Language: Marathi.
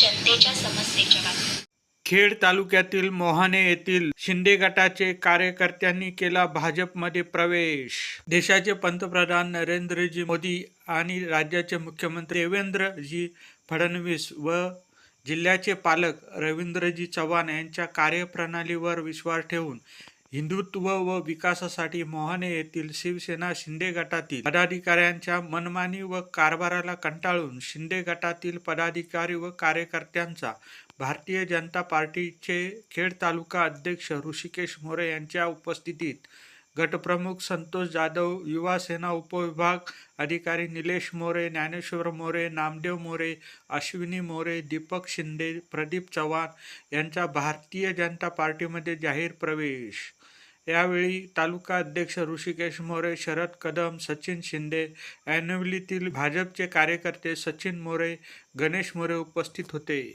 जनतेच्या समस्येच्या बातम्या खेड तालुक्यातील मोहाने येथील शिंदे गटाचे कार्यकर्त्यांनी केला भाजपमध्ये प्रवेश. देशाचे पंतप्रधान नरेंद्रजी मोदी आणि राज्याचे मुख्यमंत्री देवेंद्रजी फडणवीस व जिल्ह्याचे पालक रवींद्रजी चव्हाण यांच्या कार्यप्रणालीवर विश्वास ठेवून हिंदुत्व व विकासासाठी मोहने येथील शिवसेना शिंदे गटातील पदाधिकाऱ्यांच्या मनमानी व कारभाराला कंटाळून शिंदे गटातील पदाधिकारी व कार्यकर्त्यांचा भारतीय जनता पार्टीचे खेड तालुका अध्यक्ष ऋषिकेश मोरे यांच्या उपस्थितीत गटप्रमुख संतोष जाधव युवा सेना उपविभाग अधिकारी निलेश मोरे ज्ञानेश्वर मोरे नामदेव मोरे अश्विनी मोरे दीपक शिंदे प्रदीप चव्हाण यांचा भारतीय जनता पार्टीमध्ये जाहीर प्रवेश. यावेळी तालुका अध्यक्ष ऋषिकेश मोरे शरद कदम सचिन शिंदे ऐनवलीतील भाजपचे कार्यकर्ते सचिन मोरे गणेश मोरे उपस्थित होते.